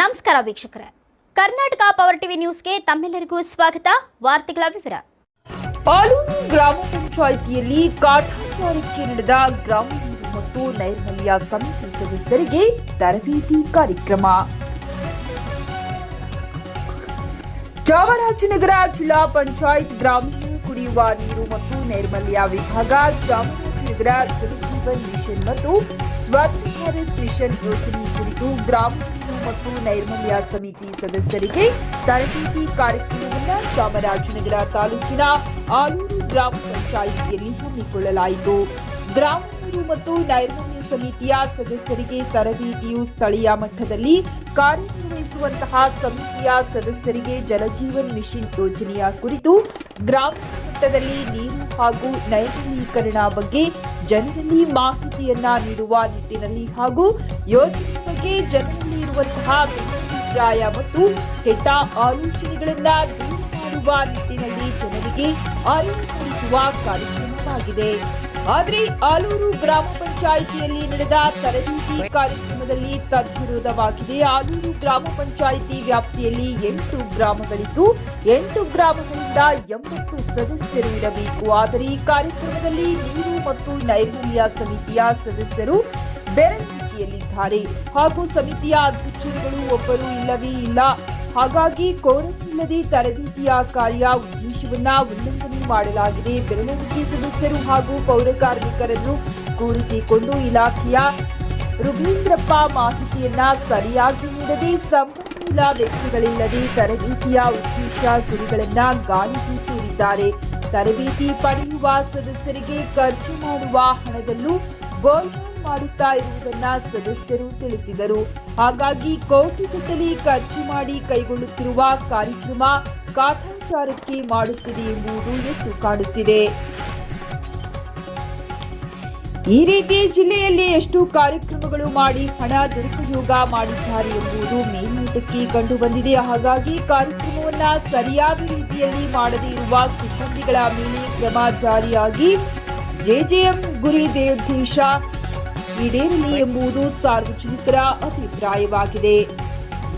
ನಮಸ್ಕಾರ ವೀಕ್ಷಕರೇ. Karnataka power TV ನ್ಯೂಸ್ಗೆ ತಮ್ಮೆಲ್ಲರಿಗೂ ಸ್ವಾಗತ. ವಾರ್ತೆಗಳ ವಿವರ. ಆಲೂರು ಗ್ರಾಮ ಪಂಚಾಯಿತಿಯಲ್ಲಿ ಕಾಟಾಚಾರಕ್ಕೆ ನಡೆದ ಗ್ರಾಮ ಮತ್ತು ನೈರ್ಮಲ್ಯ ಸಮಿತಿ ಸದಸ್ಯರಿಗೆ ತರಬೇತಿ ಕಾರ್ಯಕ್ರಮ. ಚಾಮರಾಜನಗರ ಜಿಲ್ಲಾ ಪಂಚಾಯತ್ ಗ್ರಾಮೀಣ ಕುಡಿಯುವ ನೀರು ಮತ್ತು ನೈರ್ಮಲ್ಯ ವಿಭಾಗ ಚಾಮರಾಜನಗರ ಜಲಜೀವನ್ ಮಿಷನ್ ಮತ್ತು ಸ್ವಚ್ಛ ಭಾರತ್ ಮಿಷನ್ ಯೋಜನೆ ಕುರಿತು ಗ್ರಾಮ ನೀರು ಮತ್ತು ನೈರ್ಮಲ್ಯ ಸಮಿತಿ ಸದಸ್ಯರಿಗೆ ತರಬೇತಿ ಕಾರ್ಯಕ್ರಮವನ್ನು ಚಾಮರಾಜನಗರ ತಾಲೂಕಿನ ಆಲೂರು ಗ್ರಾಮ ಪಂಚಾಯಿತಿಯಲ್ಲಿ ಹಮ್ಮಿಕೊಳ್ಳಲಾಯಿತು. ಗ್ರಾಮಸ್ಥರು ಮತ್ತು ನೈರ್ಮಲ್ಯ ಸಮಿತಿಯ ಸದಸ್ಯರಿಗೆ ತರಬೇತಿಯು ಸ್ಥಳೀಯ ಮಟ್ಟದಲ್ಲಿ ಕಾರ್ಯನಿರ್ವಹಿಸುವಂತಹ ಸಮಿತಿಯ ಸದಸ್ಯರಿಗೆ ಜಲಜೀವನ್ ಮಿಷನ್ ಯೋಜನೆಯ ಕುರಿತು ಗ್ರಾಮ ಮಟ್ಟದಲ್ಲಿ ನೀರು ಹಾಗೂ ನೈರ್ಮಲೀಕರಣ ಬಗ್ಗೆ ಜನರಲ್ಲಿ ಮಾಹಿತಿಯನ್ನ ನೀಡುವ ನಿಟ್ಟಿನಲ್ಲಿ ಹಾಗೂ ಯೋಜನೆ ಬಗ್ಗೆ ಜನರಲ್ಲಿ ಇರುವಂತಹ ಭಿನ್ನಾಭಿಪ್ರಾಯ ಮತ್ತು ಕೆಟ್ಟ ಆಲೋಚನೆಗಳನ್ನ ದೂರ ನಿಟ್ಟಿನಲ್ಲಿ ಜನರಿಗೆ ಅರಿವು ಮೂಡಿಸುವ ಕಾರ್ಯಕ್ರಮವಾಗಿದೆ. ಆದರೆ ಆಲೂರು ಗ್ರಾಮ ಪಂಚಾಯಿತಿಯಲ್ಲಿ ನಡೆದ ತರಬೇತಿ ಕಾರ್ಯಕ್ರಮದಲ್ಲಿ ತದ್ವಿರೋಧವಾಗಿದೆ. ಆಲೂರು ಗ್ರಾಮ ಪಂಚಾಯಿತಿ ವ್ಯಾಪ್ತಿಯಲ್ಲಿ ಎಂಟು ಗ್ರಾಮಗಳಿದ್ದು, ಎಂಟು ಗ್ರಾಮಗಳಿಂದ ಎಂಬತ್ತು ಸದಸ್ಯರು ಇರಬೇಕು. ಆದರೆ ಈ ಕಾರ್ಯಕ್ರಮದಲ್ಲಿ ನೀರು ಮತ್ತು ನೈರ್ಮಲ್ಯ ಸಮಿತಿಯ ಸದಸ್ಯರು ಬೆರಳಿಕೆಯಲ್ಲಿದ್ದಾರೆ ಹಾಗೂ ಸಮಿತಿಯ ಅಧ್ಯಕ್ಷರುಗಳು ಒಬ್ಬರು ಇಲ್ಲವೇ ಇಲ್ಲ. ಹಾಗಾಗಿ ಕೋರವಿಲ್ಲದೆ ತರಬೇತಿಯ ಕಾರ್ಯ ಉದ್ದೇಶವನ್ನ ಉಲ್ಲಂಘನೆ ಮಾಡಲಾಗಿದೆ. ಬೆರಳೆಣಿಕೆ ಸದಸ್ಯರು ಹಾಗೂ ಪೌರ ಕಾರ್ಮಿಕರನ್ನು ಕೂರಿಸಿಕೊಂಡು ಇಲಾಖೆಯ ರುಬೀಂದ್ರಪ್ಪ ಮಾಹಿತಿಯನ್ನ ಸರಿಯಾಗಿ ನೀಡದೆ ಸಂಪನ್ಮೂಲ ವ್ಯಕ್ತಿಗಳಿಲ್ಲದೆ ತರಬೇತಿಯ ಉದ್ದೇಶ ಗುರಿಗಳನ್ನ ಗಾಳಿಗೆ ತೂರಿದ್ದಾರೆ. ತರಬೇತಿ ಪಡೆಯುವ ಸದಸ್ಯರಿಗೆ ಖರ್ಚು ಮಾಡುವ ಹಣದಲ್ಲೂ ಮಾಡುತ್ತಾ ಇರುವುದನ್ನ ಸದಸ್ಯರು ತಿಳಿಸಿದರು. ಹಾಗಾಗಿ ಕೋಟಿಗಟ್ಟಲೆ ಖರ್ಚು ಮಾಡಿ ಕೈಗೊಳ್ಳುತ್ತಿರುವ ಕಾರ್ಯಕ್ರಮ ಕಾಟಾಚಾರಕ್ಕೆ ಮಾಡುತ್ತಿದೆ ಎಂಬುದು ಎದ್ದು ಕಾಣುತ್ತಿದೆ. ಈ ರೀತಿ ಜಿಲ್ಲೆಯಲ್ಲಿ ಎಷ್ಟು ಕಾರ್ಯಕ್ರಮಗಳು ಮಾಡಿ ಹಣ ದುರುಪಯೋಗ ಮಾಡಿದ್ದಾರೆ ಎಂಬುದು ಮೇಲ್ನೋಟಕ್ಕೆ ಕಂಡುಬಂದಿದೆ. ಹಾಗಾಗಿ ಕಾರ್ಯಕ್ರಮವನ್ನ ಸರಿಯಾದ ರೀತಿಯಲ್ಲಿ ಮಾಡದೇ ಇರುವ ಸಿಬ್ಬಂದಿಗಳ ಮೇಲೆ ಕ್ರಮ ಜಾರಿಯಾಗಿ ಜೆಜೆಎಂ ಗುರಿ ದೇವದೇಶ ಈಡೇರಲಿ ಎಂಬುದು ಸಾರ್ವಜನಿಕರ ಅಭಿಪ್ರಾಯವಾಗಿದೆ.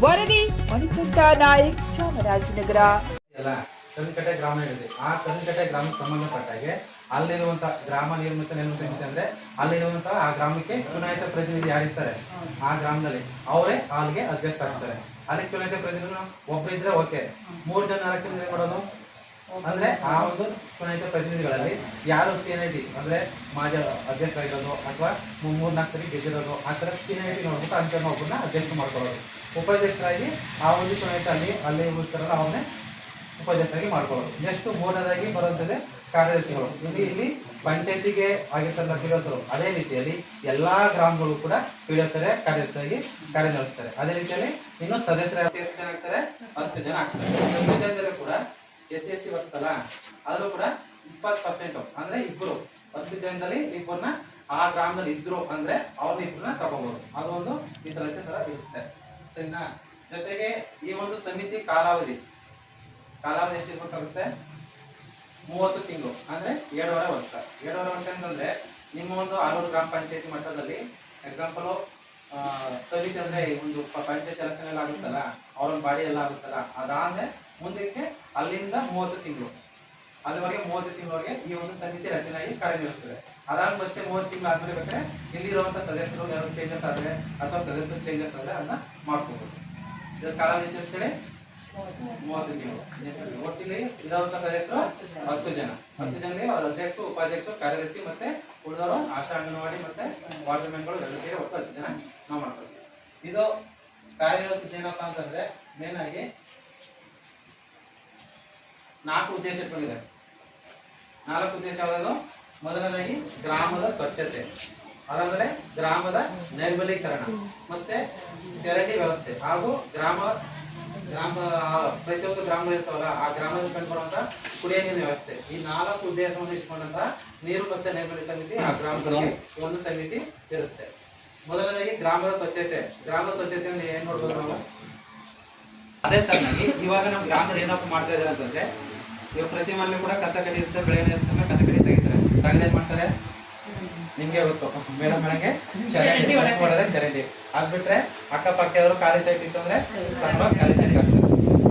ವರದಿ ಮಣಿಕಂಠ ನಾಯಕ್, ಚಾಮರಾಜನಗರ. ಕರಿಕಟ್ಟೆ ಗ್ರಾಮ ಇದೆ ಆ ಕರಿಕಟ್ಟೆ ಗ್ರಾಮಕ್ಕೆ ಸಂಬಂಧಪಟ್ಟ ಹಾಗೆ ಅಲ್ಲಿರುವಂತ ಗ್ರಾಮ ನಿರ್ಮಿತ ನಿರ್ಮಿತ ಅಂದ್ರೆ ಅಲ್ಲಿರುವಂತಹ ಆ ಗ್ರಾಮಕ್ಕೆ ಚುನಾಯಿತ ಪ್ರತಿನಿಧಿ ಯಾರಿರ್ತಾರೆ? ಆ ಗ್ರಾಮದಲ್ಲಿ ಅವರೇ ಅಲ್ಲಿಗೆ ಅಧ್ಯಕ್ಷರಾಗ್ತಾರೆ. ಅಲ್ಲಿ ಚುನಾಯಿತ ಪ್ರತಿನಿಧಿ ಒಬ್ಬರಿದ್ರೆ ಓಕೆ. ಮೂರು ಜನ ನಾಲ್ಕು ಮಾಡೋದು ಅಂದ್ರೆ ಆ ಒಂದು ಚುನಾಯಿತ ಪ್ರತಿನಿಧಿಗಳಲ್ಲಿ ಯಾರು ಸೀನಿಯರಿಟಿ ಅಂದ್ರೆ ಮಾಜಿ ಅಧ್ಯಕ್ಷರಾಗಿರೋದು ಅಥವಾ ಮೂರ್ ನಾಲ್ಕು ಸರಿ ಗೆದ್ದಿರೋದು, ಆ ಥರ ಸೀನಿಯರಿಟಿ ನೋಡ್ಬಿಟ್ಟು ಅಂಚನ್ನ ಒಬ್ಬರನ್ನ ಅಧ್ಯಕ್ಷ ಮಾಡ್ಕೊಳ್ಳೋದು. ಉಪಾಧ್ಯಕ್ಷರಾಗಿ ಆ ಒಂದು ಚುನಾಯಿತ ಅಲ್ಲಿ ಅಲ್ಲಿ ಇರ್ತಾರಲ್ಲ ಅವನ್ನೇ ಉಪಾಧ್ಯಕ್ಷರಾಗಿ ಮಾಡ್ಕೊಳ್ಳೋದು. ನೆಕ್ಸ್ಟ್ ಮೂರನೇದಾಗಿ ಬರುವಂಥದ್ದೇ ಕಾರ್ಯದರ್ಶಿಗಳು. ಇಲ್ಲಿ ಇಲ್ಲಿ ಪಂಚಾಯತಿಗೆ ಆಗಿರ್ತಲ್ಲ ಪಿಡಿಒಸರು ಅದೇ ರೀತಿಯಲ್ಲಿ ಎಲ್ಲಾ ಗ್ರಾಮಗಳು ಕೂಡ ಪಿಡಿಒಸರೇ ಕಾರ್ಯದರ್ಶಿಯಾಗಿ ಕಾರ್ಯನಿರ್ವಹಿಸ್ತಾರೆ. ಅದೇ ರೀತಿಯಲ್ಲಿ ಇನ್ನು ಸದಸ್ಯರ ಎಷ್ಟು ಜನ ಆಗ್ತಾರೆ. ಹತ್ತು ಜನ ಆಗ್ತಾರೆ ಕೂಡ ಎಸ್ ಎಸ್ ಸಿ ಬರ್ತಲ್ಲ ಅದರಲ್ಲೂ ಕೂಡ ಇಪ್ಪತ್ತು ಪರ್ಸೆಂಟ್ ಅಂದ್ರೆ ಇಬ್ರು. ಹತ್ತು ಜನದಲ್ಲಿ ಇಬ್ಬರನ್ನ, ಆ ಗ್ರಾಮದಲ್ಲಿ ಇದ್ರು ಅಂದ್ರೆ ಅವ್ರನ್ನ ಇಬ್ಬರನ್ನ ತಗೋಬಹುದು ಅದು ಒಂದು ಈ ತರ ಸಿಗುತ್ತೆ ಸರಿನಾ? ಜೊತೆಗೆ ಈ ಒಂದು ಸಮಿತಿ ಕಾಲಾವಧಿ. ಕಾಲಾವಧಿ ಎಷ್ಟು ಇರ್ಬೇಕಾಗುತ್ತೆ ಮೂವತ್ತು ತಿಂಗಳು, ಅಂದ್ರೆ ಏಳುವರೆ ವರ್ಷ. ಏಳುವರೆ ವರ್ಷ ಅಂತಂದ್ರೆ ನಿಮ್ಮ ಒಂದು ಆರೂರು ಗ್ರಾಮ ಪಂಚಾಯತಿ ಮಟ್ಟದಲ್ಲಿ ಎಕ್ಸಾಂಪಲ್ ಸಮಿತಿ ಅಂದ್ರೆ ಒಂದು ಪಂಚಾಯತ್ ಎಲೆಕ್ಷನ್ ಎಲ್ಲ ಆಗುತ್ತಲ್ಲ, ಅವ್ರೊಂದು ಬಾಡಿ ಎಲ್ಲ ಆಗುತ್ತಲ್ಲ ಅದಾದ್ರೆ ಅಲ್ಲಿಂದ ಮೂವತ್ತು ತಿಂಗಳು. ಅಲ್ಲಿವರೆಗೆ ಮೂವತ್ತು ತಿಂಗಳವರೆಗೆ ಈ ಒಂದು ಸಮಿತಿ ರಚನೆಯಾಗಿ ಕಾರ್ಯನಿರ್ವಹಿಸ್ತದೆ ಅದಾದ ಮತ್ತೆ ಮೂವತ್ತು ತಿಂಗಳು ಆದ್ಮೇಲೆ ಬೇಕಾದ್ರೆ ಇಲ್ಲಿರುವಂತಹ ಸದಸ್ಯರು ಯಾರು ಚೇಂಜಸ್ ಆದ್ರೆ ಅಥವಾ ಸದಸ್ಯರು ಚೇಂಜಸ್ ಆದ್ರೆ ಅದನ್ನ ಮಾಡ್ಕೋಬಹುದು ಇದರ ಕಾಲಾವಧಿ ಎಷ್ಟು ಹೇಳಿ ಮೂವತ್ತು ತಿಂಗಳು. ಒಟ್ಟಿನಲ್ಲಿ ಇರುವಂತಹ ಸದಸ್ಯರು ಹತ್ತು ಜನ. ಹತ್ತು ಜನ ಅವರ ಅಧ್ಯಕ್ಷರು, ಉಪಾಧ್ಯಕ್ಷರು, ಕಾರ್ಯದರ್ಶಿ ಮತ್ತೆ ಉಳಿದವರು ಆಶಾ ಅಂಗನವಾಡಿ ಮತ್ತೆ ವಾಟರ್ಮ್ಯಾನ್ಗಳು ಎಲ್ಲ ಸೇರಿ ಒಟ್ಟು ಹತ್ತು ಜನ ನಾವು ಮಾಡ್ಕೊಳ್ತೀವಿ ಇದು ಕಾರ್ಯನಿರ್ವಹಿಸಿದ ಏನಪ್ಪಾ ಅಂತಂದ್ರೆ ಮೇನ್ ಆಗಿ ನಾಲ್ಕು ಉದ್ದೇಶ ಇಟ್ಕೊಂಡಿದೆ. ನಾಲ್ಕು ಉದ್ದೇಶ ಯಾವುದು ಮೊದಲನೇದಾಗಿ ಗ್ರಾಮದ ಸ್ವಚ್ಛತೆ. ಅದಾದ್ರೆ ಗ್ರಾಮದ ನೈರ್ಮಲೀಕರಣ ಮತ್ತೆ ಚರಂಡಿ ವ್ಯವಸ್ಥೆ ಹಾಗೂ ಗ್ರಾಮ ಗ್ರಾಮ, ಪ್ರತಿಯೊಂದು ಗ್ರಾಮಗಳು ಇರ್ತಾವಲ್ಲ, ಆ ಗ್ರಾಮದಲ್ಲಿ ಕಂಡುಬರುವಂತ ಕುಡಿಯ ನೀರಿನ ವ್ಯವಸ್ಥೆ. ಈ ನಾಲ್ಕು ಉದ್ದೇಶವನ್ನು ಇಟ್ಕೊಂಡಂತ ನೀರು ಮತ್ತೆ ನೈರ್ಮಲ್ಯ ಸಮಿತಿ ಆ ಗ್ರಾಮದಲ್ಲಿ ಒಂದು ಸಮಿತಿ ಇರುತ್ತೆ. ಮೊದಲನೇದಾಗಿ ಗ್ರಾಮದ ಸ್ವಚ್ಛತೆ. ಗ್ರಾಮದ ಸ್ವಚ್ಛತೆ ಅಂದ್ರೆ ಏನ್ ನೋಡ್ಬೋದು ನಾವು? ಅದೇ ತರನಾಗಿ ಇವಾಗ ನಮ್ಮ ಗ್ರಾಮದಲ್ಲಿ ಏನಪ್ಪ ಮಾಡ್ತಾ ಇದ್ದಾರೆ ಅಂತಂದ್ರೆ ಇವಾಗ ಪ್ರತಿ ಮನೆಯಲ್ಲೂ ಕೂಡ ಕಸ ಕಡಿ ಇರುತ್ತೆ ಬೆಳೆ ಇರುತ್ತೆ ಕಸ ಕಡಿ ತೆಗಿತಾರೆ ತೆಗೆದು ಏನ್ ಮಾಡ್ತಾರೆ? ನಿಮ್ಗೆ ಗೊತ್ತು. ಮೇಡಮ್ ಮನೆಗೆ ಚರಂಡಿ ಹೊಡೆದ್ರೆ ಚರಂಡಿ. ಆಗ್ಬಿಟ್ರೆ ಅಕ್ಕಪಕ್ಕದವರು ಖಾಲಿ ಸೈಟ್ ಇತ್ತಂದ್ರೆ ಅಂದ್ರೆ ಖಾಲಿ ಸೈಟ್ ಆಗ್ತದೆ.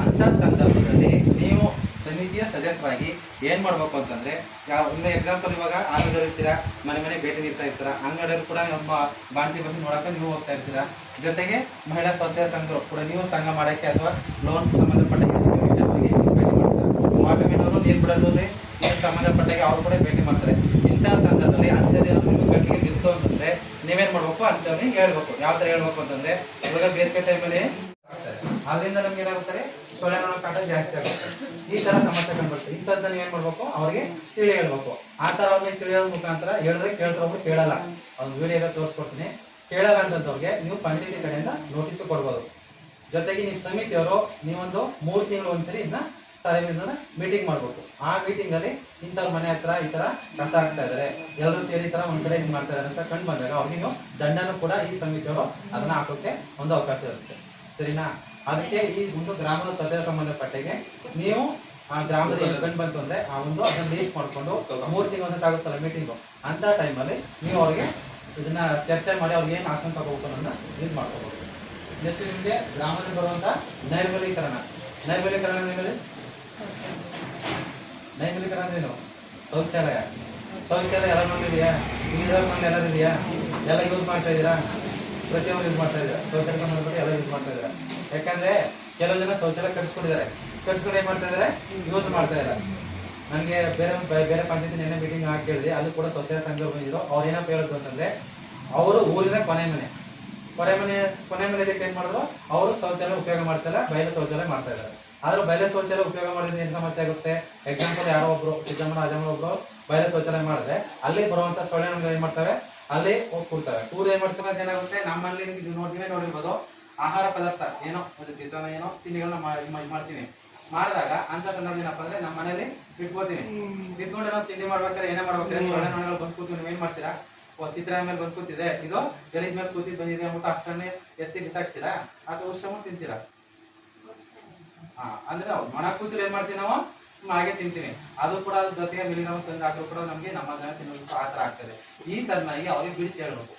ಅಂತ ಸಂದರ್ಭದಲ್ಲಿ ನೀವು ಸಮಿತಿಯ ಸದಸ್ಯರಾಗಿ ಏನ್ ಮಾಡ್ಬೇಕು ಅಂತಂದ್ರೆ ಯಾವ ಇನ್ನು ಎಕ್ಸಾಂಪಲ್ ಇವಾಗ ಆರೋಗ್ಯ ಇರ್ತೀರಾ ಮನೆ ಮನೆ ಭೇಟಿ ನೀಡ್ತಾ ಇರ್ತೀರಾ ಅಂಗಡಿಯವರು ಕೂಡ ನಮ್ಮ ಬಾಣಿ ಬಗ್ಗೆ ನೋಡಕ್ಕೆ ನೀವು ಹೋಗ್ತಾ ಇರ್ತೀರಾ. ಜೊತೆಗೆ ಮಹಿಳಾ ಸ್ವಸಹಾಯ ಸಂಘರು ಕೂಡ ನೀವು ಸಂಘ ಮಾಡಕ್ಕೆ ಅಥವಾ ಲೋನ್ ಸಂಬಂಧಪಟ್ಟ ಯಾವುದೇ ವಿಚಾರವಾಗಿ ಭೇಟಿ ಮಾಡ್ತೀರಾ ವಾಟರ್ ಮ್ಯಾನ್ ಅವರು ನೀರು ಬಿಡೋದ್ರಲ್ಲಿ ಸಂಬಂಧಪಟ್ಟಾಗ ಅವ್ರು ಕೂಡ ಭೇಟಿ ಮಾಡ್ತಾರೆ. ಇಂತಹ ಸಂದರ್ಭದಲ್ಲಿ ನಿಮ್ಮ ಕಣ್ಣಿಗೆ ಬಿತ್ತು ಅಂತಂದ್ರೆ ನೀವೇನ್ ಮಾಡ್ಬೇಕು? ಅಂತವ್ರಿಗೆ ಹೇಳ್ಬೇಕು. ಯಾವ ತರ ಹೇಳ್ಬೇಕು ಅಂತಂದ್ರೆ, ಇವಾಗ ಬೇಸಿಗೆ ಟೈಮಲ್ಲಿ ಅದರಿಂದ ನಮ್ಗೆ ಏನಾಗುತ್ತೆ ಸೊಳ್ಳೆ ಕಾಟ ಜಾಸ್ತಿ ಆಗುತ್ತೆ. ಈ ತರ ಸಮಸ್ಯೆ ಕಂಡುಬರುತ್ತೆ ಇಂಥದ್ದು ನೀವು ಏನ್ ಮಾಡ್ಬೇಕು? ಅವ್ರಿಗೆ ತಿಳಿ ಹೇಳ್ಬೇಕು. ಆ ತರ ಅವ್ರಿಗೆ ತಿಳಿಯೋ ಮುಖಾಂತರ ಹೇಳಿದ್ರೆ ಕೇಳ್ತಾರವ್ರು ಕೇಳಲ್ಲ. ಅವ್ರು ವಿಡಿಯೋ ತೋರಿಸ್ಕೊಡ್ತೀನಿ. ಕೇಳಲ್ಲ ಅಂತಂದವ್ರಿಗೆ ನೀವು ಪಂಚಾಯತಿ ಕಡೆಯಿಂದ ನೋಟಿಸ್ ಕೊಡ್ಬೋದು. ಜೊತೆಗೆ ನಿಮ್ಮ ಸಮಿತಿಯವರು, ನೀವೊಂದು ಮೂರು ತಿಂಗಳು ಒಂದ್ಸರಿ ಇದನ್ನ ತಲೆಮಿಂದ ಮೀಟಿಂಗ್ ಮಾಡ್ಬೇಕು. ಆ ಮೀಟಿಂಗ್ ಅಲ್ಲಿ ಇಂಥವ್ರ ಮನೆ ಹತ್ರ ಈ ತರ ಕಸ ಆಗ್ತಾ ಇದಾರೆ. ಎಲ್ಲರೂ ಸೇರಿ ಈ ತರ ಒಂದ್ ಕಡೆ ಹಿಂಗ್ ಮಾಡ್ತಾ ಇದಾರೆ ಅಂತ ಕಂಡು ಬಂದಾಗ ಅವ್ರಿಗೆ ನೀವು ದಂಡನೂ ಕೂಡ ಈ ಸಮಿತಿಯವರು ಅದನ್ನ ಹಾಕೋಕೆ ಒಂದು ಅವಕಾಶ ಇರುತ್ತೆ. ಸರಿನಾ? ಅದಕ್ಕೆ ಈ ಒಂದು ಗ್ರಾಮದ ಸದಸ್ಯ ಸಂಬಂಧಪಟ್ಟಿಗೆ ನೀವು ಆ ಗ್ರಾಮದ ಏನ್ ಕಂಡು ಬಂತು ಅಂದ್ರೆ ಆ ಒಂದು ಅದನ್ನ ಲೀಸ್ ಮಾಡ್ಕೊಂಡು ಮೂರು ತಿಂಗಳು ಆಗುತ್ತಲ್ಲ ಮೀಟಿಂಗು ಅಂತ ಟೈಮಲ್ಲಿ ನೀವು ಅವ್ರಿಗೆ ಇದನ್ನ ಚರ್ಚೆ ಮಾಡಿ ಅವ್ರಿಗೆ ಏನು ಆಕ್ಷನ್ ತಗೋಬೇಕು ಅನ್ನೋದನ್ನ ಇದು ಮಾಡ್ಕೋಬಹುದು ನೆಕ್ಸ್ಟ್ ನಿಮಗೆ ಗ್ರಾಮದಲ್ಲಿ ಬರುವಂತ ನೈರ್ಮಲೀಕರಣ ನೈರ್ಮಲೀಕರಣ ನೈರ್ಮಲೀಕರಣ ಅಂದ್ರೇನು ಶೌಚಾಲಯ. ಶೌಚಾಲಯ ಎಲ್ಲ ನೋಡಿದೆಯಾ ಈಗ ಮಂದಿ ಎಲ್ಲ ಇದೆಯಾ? ಎಲ್ಲ ಯೂಸ್ ಮಾಡ್ತಾ ಇದ್ದೀರಾ? ಪ್ರತಿಯೊಂದು ಯೂಸ್ ಮಾಡ್ತಾ ಇದ್ದೀರಾ? ಶೌಚಾಲಯ ಸಂಬಂಧಪಟ್ಟು ಎಲ್ಲ ಯೂಸ್ ಮಾಡ್ತಾ ಇದ್ದಾರೆ? ಯಾಕಂದ್ರೆ ಕೆಲವು ಜನ ಶೌಚಾಲಯ ಕಟ್ಸ್ಕೊಂಡಿದ್ದಾರೆ. ಕಟ್ಸ್ಕೊಂಡು ಏನು ಮಾಡ್ತಾ ಇದ್ದಾರೆ? ಯೂಸ್ ಮಾಡ್ತಾ ಇದ್ದಾರೆ ನನಗೆ ಬೇರೆ ಬೇರೆ ಪಂಚಾಯತಿ ನೆನ್ನೆ ಮೀಟಿಂಗ್ ಹಾಕಿ ಕೇಳಿದೆ ಅಲ್ಲಿ ಕೂಡ ಸ್ವಚ್ಛತಾ ಸಂಘ ಬಂದಿದ್ರು. ಅವ್ರು ಏನಪ್ಪ ಹೇಳಿದ್ರು ಅಂತಂದ್ರೆ, ಅವರು ಊರಿನ ಕೊನೆ ಮನೆ. ಕೊನೆ ಮನೆ ಕೊನೆ ಮನೆ ಇದಕ್ಕೆ ಏನ್ ಮಾಡಿದ್ರು? ಅವರು ಶೌಚಾಲಯ ಉಪಯೋಗ ಮಾಡ್ತಾರೆ ಬಯಲು ಶೌಚಾಲಯ ಮಾಡ್ತಾ ಇದ್ದಾರೆ. ಆದ್ರೆ ಬಯಲು ಶೌಚಾಲಯ ಉಪಯೋಗ ಮಾಡಿದ್ರೆ ಏನ್ ಸಮಸ್ಯೆ ಆಗುತ್ತೆ? ಎಕ್ಸಾಂಪಲ್ ಯಾರೋ ಒಬ್ರು ಸಿದ್ದಮ್ಮನ ಅಜಮ್ಮನ ಒಬ್ರು ಬಯಲು ಶೌಚಾಲಯ ಮಾಡಿದ್ರೆ ಅಲ್ಲಿ ಬರುವಂತ ಸೊಳ್ಳೆ ನಮ್ಗೆ ಏನ್ ಮಾಡ್ತವೆ? ಅಲ್ಲಿ ಹೋಗಿ ಕೂರ್ತವೆ ಕೂರ್ ಏನ್ ಮಾಡ್ತವೆ ಅಂತ ಏನಾಗುತ್ತೆ? ನಮ್ಮಲ್ಲಿ ನೋಡ್ತೀವಿ ನೋಡಿರ್ಬೋದು. ಆಹಾರ ಪದಾರ್ಥ ಏನೋ ಒಂದು ಚಿತ್ರಾನ್ನ ಏನೋ ತಿಂಡಿಗಳನ್ನ ಮಾಡ್ತೀನಿ. ಮಾಡಿದಾಗ ಅಂತ ಸಂದರ್ಭ ಏನಪ್ಪ ಅಂದ್ರೆ ನಮ್ಮ ಮನೇಲಿ ಇಟ್ಕೋತೀನಿ. ಇಟ್ಕೊಂಡು ಏನೋ ತಿಂಡಿ ಮಾಡ್ಬೇಕಾದ್ರೆ ಏನೇ ಮಾಡ್ಬೇಕಾದ್ರೆ ಸೊಳ್ಳೆ ನೊಣಗಳು ಬಂದು ಕೂತ್ಕೊಂಡು ನೀವೇನ್ ಏನ್ ಮಾಡ್ತೀರಾ? ಓ ಚಿತ್ರಾನ್ನ ಮೇಲೆ ಬಂದು ಕೂತಿದೆ. ಇದು ಗಣಿತ ಮೇಲೆ ಕೂತಿದ್ ಬಂದಿದೆ ಅಂದ್ಬಿಟ್ಟು ಅಷ್ಟನ್ನೇ ಎತ್ತಿ ಬಿಸಾಕ್ತೀರಾ? ಅಥವಾ ಉಷ್ಟ್ರಮ ತಿಂತೀರಾ? ಹಾ ಅಂದ್ರೆ ಒಣ ಕೂತ್ರೆ ಏನ್ ಮಾಡ್ತೀವಿ ನಾವು? ಸುಮ್ಮ ಹಾಗೆ ತಿಂತೀನಿ ಅದು ಕೂಡ ಅದ್ರ ಜೊತೆಗೆ ಮಿಲಿನ ತಂದು ಹಾಕಿದ್ರು ಕೂಡ ನಮ್ಗೆ ನಮ್ಮ ಜನ ತಿನ್ನೋದಕ್ಕೆ ಆ ತರ ಆಗ್ತದೆ. ಈ ತರನಾಗಿ ಅವ್ರಿಗೆ ಬಿಡಿಸಿ ಹೇಳ್ಬೇಕು.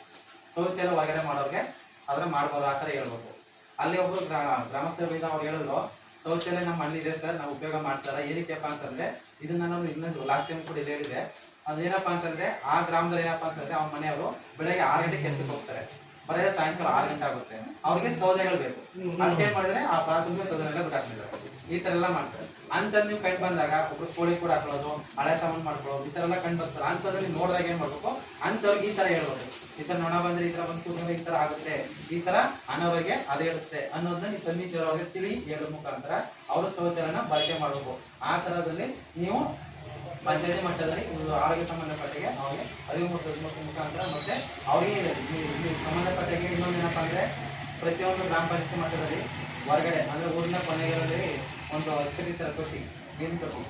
ಶೌಚಾಲಯ ಹೊರಗಡೆ ಮಾಡೋರ್ಗೆ ಅದನ್ನ ಮಾಡ್ಬೋದು, ಆ ತರ ಹೇಳ್ಬೇಕು. ಅಲ್ಲಿ ಒಬ್ರು ಗ್ರಾ- ಗ್ರಾಮಸ್ಥರಿಂದ ಅವ್ರು ಹೇಳಿದ್ರು, ಶೌಚಾಲಯ ನಮ್ಮ ಮಣ್ಣಿದೆ ಸರ್, ನಾವು ಉಪಯೋಗ ಮಾಡ್ತಾರ? ಏನಕ್ಕೆಪ್ಪ ಅಂತಂದ್ರೆ, ಇದನ್ನ ನಾನು ಇನ್ನೊಂದು ಲಾಸ್ಟ್ ಟೈಮ್ ಕೂಡ ಹೇಳಿದೆ. ಅದೇನಪ್ಪ ಅಂತಂದ್ರೆ, ಆ ಗ್ರಾಮದಲ್ಲಿ ಏನಪ್ಪಾ ಅಂತಂದ್ರೆ, ಅವ್ರ ಮನೆಯವರು ಬೆಳಗ್ಗೆ ಆರು ಗಂಟೆ ಕೆಲ್ಸಕ್ಕೆ ಹೋಗ್ತಾರೆ. ಬರೀ ಸಾಯಂಕಾಲ ಆರು ಗಂಟೆ ಆಗುತ್ತೆ. ಅವ್ರಿಗೆ ಸೌದೆಗಳು ಬೇಕು. ಅದಕ್ಕೆ ಮಾಡಿದ್ರೆ ಆ ಬಾತ್ರೂಮ್ಗೆ ಸೌದೆಗಳೆಲ್ಲ ಬಿಟ್ಟಾಕ್ತಿದ್ದಾರೆ ಈ ತರ ಎಲ್ಲ ಮಾಡ್ತಾರೆ. ಅಂತ ನೀವು ಕಂಡು ಬಂದಾಗ ಒಬ್ರು ಕೋಳಿ ಕೂಡ ಹಾಕೊಳ್ಳೋದು ಹಳೆ ಸಾಮಾನು ಮಾಡ್ಕೊಳ್ಳೋದು ಈ ತರ ಎಲ್ಲ ಕಂಡು ಬರ್ತಾರೆ ಅಂತದ್ರಲ್ಲಿ ನೋಡಿದಾಗ ಏನ್ ಮಾಡ್ಬೇಕು? ಅಂತವ್ರಿಗೆ ಈ ತರ ಹೇಳ್ಬೋದು. ಈ ತರ ನೋಣ ಬಂದ್ರೆ ಈ ತರ ಬಂದು ಕೂತ್ಕೊಂಡ್ರೆ ಈ ತರ ಆಗುತ್ತೆ. ಈ ತರ ಅನಾರೋಗ್ಯ ಅದೇ ಇರುತ್ತೆ ಅನ್ನೋದನ್ನ ನೀವು ಸಮಿತಿಯವರಿಗೆ ತಿಳಿ ಹೇಳೋ ಮುಖಾಂತರ ಅವರು ಸೌದೆಗಳನ್ನ ಬಳಕೆ ಮಾಡಬೇಕು. ಆ ತರದಲ್ಲಿ ನೀವು ಪಂಚಾಯತಿ ಮಟ್ಟದಲ್ಲಿ ಆರೋಗ್ಯ ಸಂಬಂಧಪಟ್ಟಿಗೆ ಅವ್ರಿಗೆ ಅರಿವು ಮೂಡಿಸೋದ್ರ ಮುಖ- ಮುಖಾಂತರ ಮತ್ತೆ ಅವರಿಗೆ ಸಂಬಂಧಪಟ್ಟಾಗೆ ಇನ್ನೊಂದು ಏನಪ್ಪಾ ಅಂದ್ರೆ ಪ್ರತಿಯೊಂದು ಗ್ರಾಮ ಪಂಚಾಯತ್ ಮಟ್ಟದಲ್ಲಿ ಹೊರಗಡೆ ಅಂದ್ರೆ ಊರಿನ ಕೊನೆಗಳಲ್ಲಿ ಒಂದು ಕಟ್ಟಿರ್ತಾರೆ ತೋಸಿ ಏನು ತೋಸಿ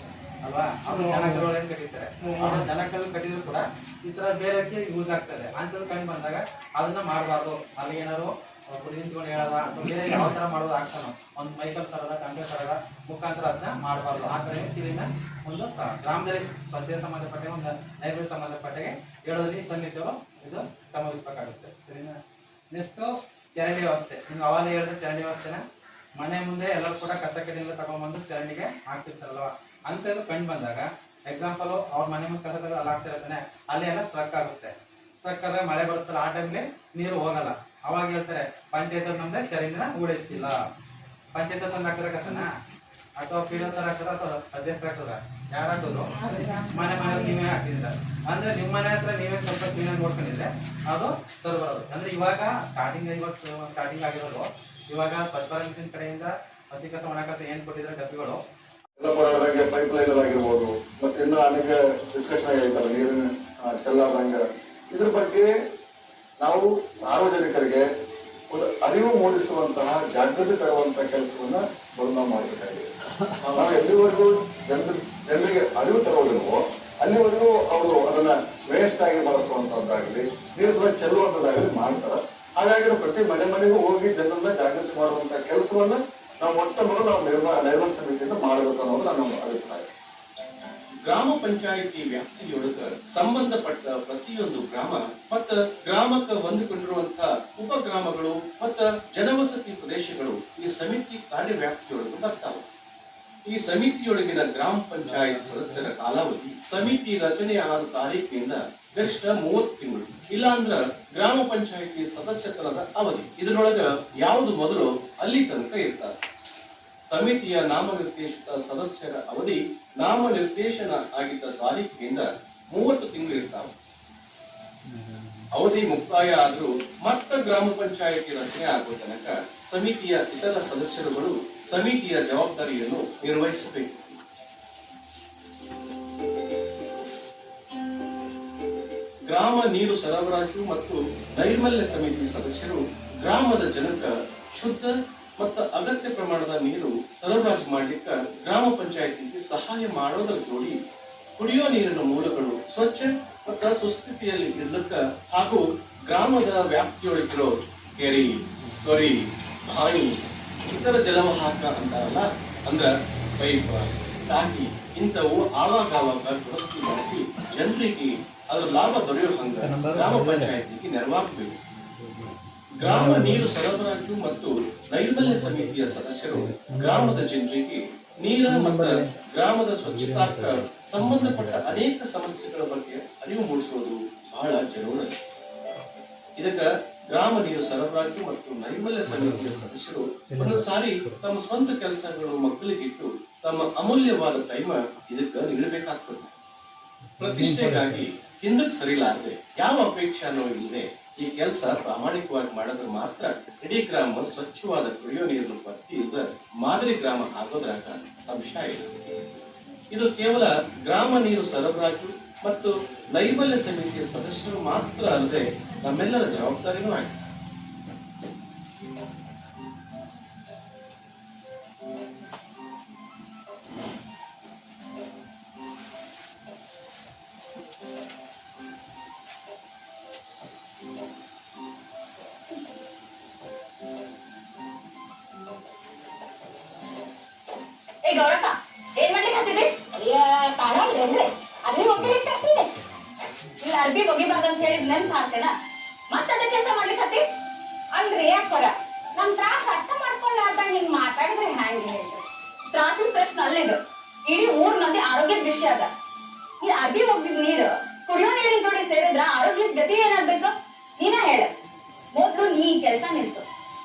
ಅಲ್ವಾ? ಅವರು ದನಕರುಗಳೇನು ಕಟ್ಟಿರ್ತಾರೆ. ಅವರು ದನಕರು ಕಟ್ಟಿದ್ರು ಕೂಡ ಈ ತರ ಬೇರೆಕ್ಕೆ ಯೂಸ್ ಆಗ್ತದೆ. ಅಂತದ್ ಕಂಡು ಬಂದಾಗ ಅದನ್ನ ಮಾಡಬಾರ್ದು. ಅಲ್ಲಿ ಏನಾರು ನಿಂತ್ಕೊಂಡು ಹೇಳೋದ ಅಥವಾ ಬೇರೆ ಯಾವ ತರ ಮಾಡೋದು ಆಗ್ತಾನೋ ಒಂದು ಮೈಕಲ್ ಸರದ ಕಂಡ ಸರದ ಮುಖಾಂತರ ಅದನ್ನ ಮಾಡಬಾರ್ದು. ಆ ತರ ತಿಳಿನ ಒಂದು ಗ್ರಾಮದಲ್ಲಿ ಸ್ವಚ್ಛತೆ ಸಂಬಂಧಪಟ್ಟಿಗೆ ಒಂದು ನೈರ್ಮಲ್ಯ ಸಂಬಂಧಪಟ್ಟಿಗೆ ಹೇಳೋದ್ರಲ್ಲಿ ಸಮಿತಿಯವರು ಇದು ಕ್ರಮವಹಿಸಬೇಕಾಗುತ್ತೆ. ಸರಿನಾ? ನೆಕ್ಸ್ಟ್ ಚರಂಡಿ ವ್ಯವಸ್ಥೆ. ನಿಮ್ಗೆ ಅವಾಗ ಹೇಳಿದ್ರೆ ಚರಂಡಿ ವ್ಯವಸ್ಥೆನ ಮನೆ ಮುಂದೆ ಎಲ್ಲರೂ ಕೂಡ ಕಸ ಕಡ್ಡಿಯಿಂದ ತಗೊಂಡ್ಬಂದು ಚರಂಡಿಗೆ ಹಾಕ್ತಿರ್ತಾರಲ್ವ? ಅಂಥದ್ದು ಕಂಡು ಬಂದಾಗ ಎಕ್ಸಾಂಪಲ್ ಅವ್ರ ಮನೆ ಮುಂದೆ ಕಸ ತಗೊಂಡು ಅಲ್ಲಿ ಹಾಕ್ತಿರತ್ತೆ ಅಲ್ಲಿ ಎಲ್ಲ ಸ್ಟ್ರಕ್ ಆಗುತ್ತೆ. ಸ್ಟ್ರಕ್ ಆದ್ರೆ ಮಳೆ ಬರುತ್ತಲ್ಲ, ಆ ಟೈಮ್ಗೆ ನೀರು ಹೋಗಲ್ಲ. ಅವಾಗ ಹೇಳ್ತಾರೆ, ಪಂಚಾಯತ್ ನಮ್ದೆ ಚರಂಡಿನ ಉಳಿಸಿಲ್ಲ ಪಂಚಾಯತ್ ತಂದು ಹಾಕಿದ್ರೆ ಕಸನ ಅಥವಾ ಪಿ ಸರ್ ಹಾಕ್ತಾರ ಅಥವಾ ಅಧ್ಯಕ್ಷ ಹಾಕ್ತಾರ? ಯಾರು ಹಾಕಿದ್ರು ಮನೆ ಮನೆ ನೀವೇ ಹಾಕ್ತಿದ್ರ ಅಂದ್ರೆ ನಿಮ್ಮ ಮನೆ ಹತ್ರ ನೀವೇ ಸ್ವಲ್ಪ ಕ್ಲೀನಾಗಿ ನೋಡ್ಕೊಂಡಿದ್ರೆ ಅದು ಸರಿ ಬರೋದು. ಅಂದ್ರೆ ಇವಾಗ ಸ್ಟಾರ್ಟಿಂಗ್ ಇವಾಗ ಸ್ಟಾರ್ಟಿಂಗ್ ಆಗಿರೋದು. ಇವಾಗ ಸ್ವಚ್ಛ ಭಾರತ್ ಮಿಷನ್ ಕಡೆಯಿಂದ ಹಸಿ ಕಸ ಒಣ ಕಸ ಏನ್ ಕೊಟ್ಟಿದ್ರೆ ಡಬ್ಬಿಗಳು? ಪೈಪ್ ಲೈನ್ ಆಗಿರ್ಬೋದು ಮತ್ತೆ ಇನ್ನೂ ಅನೇಕ ಡಿಸ್ಕಷನ್ ಆಗೈತಲ್ಲ ನೀರಿನ ಚೆಲ್ಲಾದಂಗೆ. ಇದ್ರ ಬಗ್ಗೆ ನಾವು ಸಾರ್ವಜನಿಕರಿಗೆ ಒಂದು ಅರಿವು ಮೂಡಿಸುವಂತಹ ಜಾಗೃತಿ ತರುವಂತಹ ಕೆಲಸವನ್ನ ನಾವು ಮಾಡಬೇಕಾಗಿದೆ. ನಾವು ಎಲ್ಲಿವರೆಗೂ ಜನರ, ಜನರಿಗೆ ಅರಿವು ತರೋದಿಲ್ವೋ ಅಲ್ಲಿವರೆಗೂ ಅವರು ಅದನ್ನ ವೇಸ್ಟ್ ಆಗಿ ಬಳಸುವಂತದ್ದಾಗಲಿ ನೀರು ಸ್ವಲ್ಪ ಚೆಲ್ಲುವಂತದ್ದಾಗಲಿ ಮಾಡ್ತಾರೆ. ಹಾಗಾಗಿ ಪ್ರತಿ ಮನೆ ಮನೆಗೂ ಹೋಗಿ ಜನರನ್ನ ಜಾಗೃತಿ ಮಾಡುವಂತ ಕೆಲಸವನ್ನ ನಾವು ಮೊಟ್ಟ ಮೊದಲು ನಾವು ನಿರ್ಮಾಣ ನೈರ್ಮಲ್ ಸಮಿತಿಯಿಂದ ಮಾಡಬೇಕು ಅನ್ನೋದು ನನ್ನ ಅಭಿಪ್ರಾಯ. ಗ್ರಾಮ ಪಂಚಾಯಿತಿ ವ್ಯಾಪ್ತಿಯೊಳಗ ಸಂಬಂಧಪಟ್ಟ ಪ್ರತಿಯೊಂದು ಗ್ರಾಮ ಮತ್ತ ಗ್ರಾಮಕ್ಕೆ ಹೊಂದಿಕೊಂಡಿರುವಂತಹ ಉಪಗ್ರಾಮಗಳು ಮತ್ತ ಜನವಸತಿ ಪ್ರದೇಶಗಳು ಈ ಸಮಿತಿ ಕಾರ್ಯವ್ಯಾಪ್ತಿಯೊಳಗೆ ಬರ್ತಾವೆ. ಈ ಸಮಿತಿಯೊಳಗಿನ ಗ್ರಾಮ ಪಂಚಾಯತ್ ಸದಸ್ಯರ ಕಾಲಾವಧಿ ಸಮಿತಿ ರಚನೆ ಆದ ತಾರೀಕಿನಿಂದ ಗರಿಷ್ಠ ಮೂವತ್ತು ತಿಂಗಳು. ಇಲ್ಲಾಂದ್ರ ಗ್ರಾಮ ಪಂಚಾಯತಿ ಸದಸ್ಯತ್ವದ ಅವಧಿ. ಇದರೊಳಗ ಯಾವುದು ಮೊದಲು ಅಲ್ಲಿ ತನಕ ಇರ್ತಾರೆ. ಸಮಿತಿಯ ನಾಮನಿರ್ದೇಶಿತ ಸದಸ್ಯರ ಅವಧಿ ನಾಮನಿರ್ದೇಶನ ಆಗಿದ್ದ ತಾರೀಕಿನಿಂದ ಮೂವತ್ತು ತಿಂಗಳು ಇರ್ತಾವೆ. ಅವಧಿ ಮುಕ್ತಾಯ ಆದರೂ ಮತ್ತ ಗ್ರಾಮ ಪಂಚಾಯಿತಿ ರಚನೆ ಆಗುವ ತನಕ ಸಮಿತಿಯ ಇತರ ಸದಸ್ಯರುಗಳು ಸಮಿತಿಯ ಜವಾಬ್ದಾರಿಯನ್ನು ನಿರ್ವಹಿಸಬೇಕು. ಗ್ರಾಮ ನೀರು ಸರಬರಾಜು ಮತ್ತು ನೈರ್ಮಲ್ಯ ಸಮಿತಿ ಸದಸ್ಯರು ಗ್ರಾಮದ ಜನಕ ಶುದ್ಧ ಮತ್ತು ಅಗತ್ಯ ಪ್ರಮಾಣದ ನೀರು ಸರಬರಾಜು ಮಾಡಲಿಕ್ಕೆ ಗ್ರಾಮ ಪಂಚಾಯತಿಗೆ ಸಹಾಯ ಮಾಡೋದರ ಜೋಡಿ ಕುಡಿಯೋ ನೀರಿನ ಮೂಲಗಳು ಸ್ವಚ್ಛ ಮತ್ತು ಸುಸ್ಥಿತಿಯಲ್ಲಿ ಇರ್ಲಕ್ಕ ಹಾಗೂ ಗ್ರಾಮದ ವ್ಯಾಪ್ತಿಯೊಳಗಿರೋ ಕೆರೆ ತೊರಿ ಬಾಯಿ ಇತರ ಜಲವಾಹಕ ಅಂತಾರಲ್ಲ ಅಂದ್ರ ಪೈಪ್ ಟಾಕಿ ಇಂಥವು ಆವಾಗ ಆವಾಗ ದುರಸ್ತಿ ಮಾಡಿಸಿ ಜನರಿಗೆ ಅದರ ಲಾಭ ದೊರೆಯೋ ಹಂಗ ಗ್ರಾಮ ಪಂಚಾಯತಿಗೆ ನೆರವಾಗಬೇಕು. ಗ್ರಾಮ ನೀರು ಸರಬರಾಜು ಮತ್ತು ನೈರ್ಮಲ್ಯ ಸಮಿತಿಯ ಸದಸ್ಯರು ಗ್ರಾಮದ ಜನರಿಗೆ ನೀರ ಮತ್ತು ಗ್ರಾಮದ ಸ್ವಚ್ಛತಾರ್ಥ ಸಂಬಂಧಪಟ್ಟ ಅನೇಕ ಸಮಸ್ಯೆಗಳ ಬಗ್ಗೆ ಅರಿವು ಮೂಡಿಸುವುದು ಬಹಳ ಜರೂರಿ. ಇದಕ್ಕ ಗ್ರಾಮ ನೀರು ಸರಬರಾಜು ಮತ್ತು ನೈರ್ಮಲ್ಯ ಸಮಿತಿಯ ಸದಸ್ಯರು ಒಂದು ಸಾರಿ ತಮ್ಮ ಸ್ವಂತ ಕೆಲಸಗಳು ಮಕ್ಕಳಿಗಿಟ್ಟು ತಮ್ಮ ಅಮೂಲ್ಯವಾದ ಟೈಮ ಇದಕ್ಕ ನೀಡಬೇಕಾಗ್ತದೆ. ಪ್ರತಿಷ್ಠೆಗಾಗಿ ಹಿಂದಕ್ಕೆ ಸರಿಲಾರದೆ ಯಾವ ಅಪೇಕ್ಷಾನೂ ಇಲ್ಲದೆ ಈ ಕೆಲಸ ಪ್ರಾಮಾಣಿಕವಾಗಿ ಮಾಡಿದ್ರೆ ಮಾತ್ರ ಇಡೀ ಗ್ರಾಮ ಸ್ವಚ್ಛವಾದ ಕುಡಿಯೋ ಪತ್ತಿ ಇದ್ದ ಮಾದರಿ ಗ್ರಾಮ ಆಗೋದ್ರಾಗ ಸಂಶಯ ಇದೆ. ಇದು ಕೇವಲ ಗ್ರಾಮ ನೀರು ಸರಬರಾಜು ಮತ್ತು ನೈರ್ಮಲ್ಯ ಸಮಿತಿಯ ಸದಸ್ಯರು ಮಾತ್ರ ಅಲ್ಲದೆ ನಮ್ಮೆಲ್ಲರ ಜವಾಬ್ದಾರಿನೂ ಆಗಿದೆ. ಏ ಗೌರಕ್ಕ ಏನ್ ಮಾಡ್ಲಿಕ್ಕೆ ಅಯ್ಯ ಕಾಣ ಇಲ್ಲೇನ್ರಿ ಅರ್ಬಿ ಒಗ್ಲಿಕ್ಕೆ ಹತ್ತಿದೆ ನೀನ್ ಅರ್ಬಿ ಒಗಿಬಾರ್ದು ಅಂತ ಹೇಳಿದ್ ನೆನ್ಪ್ ಹಾಕಣ ಮತ್ತ ಅದ ಕೆಲಸ ಮಾಡ್ಲಿಕ್ಕೆ ಹತ್ತಿ ಅಲ್ರಿ ಯಾಕೋರ ನಮ್ ತ್ರಾಸ ಅರ್ಥ ಆತ ಹಿಂಗ್ ಮಾತಾಡಿದ್ರೆ ಹ್ಯಾಂಗ ಹೇಳ್ರಿ ತ್ರಾಸಿನ ಪ್ರಶ್ನೆ ಅಲ್ಲಿದು ಇಡೀ ಊರ್ ಮಂದಿ ಆರೋಗ್ಯದ ವಿಷಯ ಅದ ಈ ಅರ್ಬಿ ಒಗ್ದಿದ್ ನೀರು ಕುಡಿಯೋ ನೀರಿನ ಜೋಡಿ ಸೇರಿದ್ರ ಆರೋಗ್ಯದ ಗತಿ ಏನಾಗ್ಬೇಕು ನೀನ ಹೇಳ ಮೊದ್ಲು ನೀ ಕೆಲಸ ನಿಲ್ಸು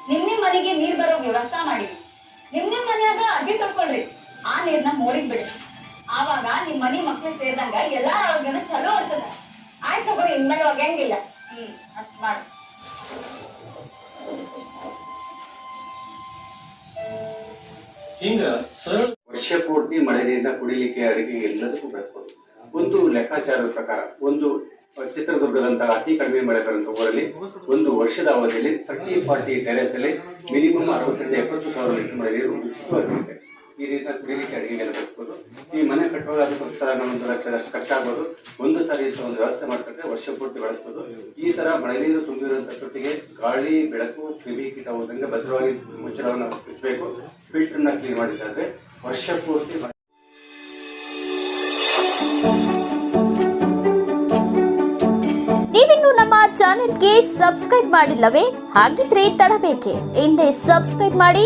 ನಿಮ್ ನಿಮ್ ಮನೆಗೆ ನೀರ್ ಬರೋ ವ್ಯವಸ್ಥೆ ಮಾಡಿ. ನಿಮ್ ನಿಮ್ ಮನ್ಯಾಗ ಅರ್ಬಿ ತೊಳ್ಕೊಳ್ರಿ ಆ ನೀರ್ನ ಮೋರಿಗ್ ಬಿಡಿ. ಆವಾಗ ನಿಮ್ ಮನಿ ಮಕ್ಳು ಸೇರಿದಂಗ ಎಲ್ಲಾ ಆರೋಗ್ಯನ ಚಲೋ ಇರ್ತದ. ಆಯ್ತು ತಗೋರಿ ಇನ್ಮೇಲೆ ಒಗ್ಯಂಗಿಲ್ಲ ಹ್ಮ್ ಅಷ್ಟ್ ಮಾಡು. ಹಿಂಗ ಸರಳ ವರ್ಷ ಪೂರ್ತಿ ಮಳೆ ನೀರಿನ ಕುಡಿಲಿಕ್ಕೆ ಅಡಿಗೆ ಎಲ್ಲದಕ್ಕೂ ಬಳಸಬಹುದು ಒಂದು ಲೆಕ್ಕಾಚಾರದ ಪ್ರಕಾರ ಒಂದು ಚಿತ್ರದುರ್ಗದಂತಹ ಅತಿ ಕಡಿಮೆ ಮಳೆ ಬರುವಂತ ಊರಲ್ಲಿ ಒಂದು ವರ್ಷದ ಅವಧಿಯಲ್ಲಿ ತರ್ಟಿ ಫಾರ್ಟಿ ಟೆರೆಸ್ ಅಲ್ಲಿ ಮಿನಿಮಮ್ ಅರವತ್ತರಿಂದ ಎಪ್ಪತ್ತು ಸಾವಿರ ಲೀಟರ್ ಮಳೆ ನೀರು ಉಚಿತವಾಗಿ ಸಿಗುತ್ತೆ ಈ ರೀತಿಯ ಕುಡಿಲಿಕ್ಕೆ ಅಡಿಗೆಗೆಲ್ಲ ಬಳಸ್ಬೋದು. ಈ ಮನೆ ಕಟ್ಟುವಾಗ ಅದಕ್ಕೆ ಸಾಧಾರಣ ಒಂದು ಲಕ್ಷದಷ್ಟು ಖರ್ಚಾಗ್ಬೋದು ಒಂದು ಸಾರಿ ಇಂಥ ಒಂದು ವ್ಯವಸ್ಥೆ ಮಾಡ್ಕೊಂಡ್ರೆ ವರ್ಷ ಪೂರ್ತಿ ಬಳಸ್ಬೋದು. ಈ ತರ ಮಳೆ ನೀರು ತುಂಬಿರುವಂಥ ತೊಟ್ಟಿಗೆ ಗಾಳಿ, ಬೆಳಕು, ಕ್ರಿಮಿ ಕೀಟ ಹೋದಂಗೆ ಭದ್ರವಾಗಿ ಮುಚ್ಚಳವನ್ನು ಮುಚ್ಚಬೇಕು. ಫಿಲ್ಟರ್ನ ಕ್ಲೀನ್ ಮಾಡಿದ್ದಾದ್ರೆ ವರ್ಷ ಪೂರ್ತಿ ನೀವಿನ್ನು ನಮ್ಮ ಚಾನೆಲ್ಗೆ ಸಬ್ಸ್ಕ್ರೈಬ್ ಮಾಡಿಲ್ಲವೇ? ಹಾಗಿದ್ರೆ ತಡಬೇಕೆ. ಹಿಂದೆ ಸಬ್ಸ್ಕ್ರೈಬ್ ಮಾಡಿ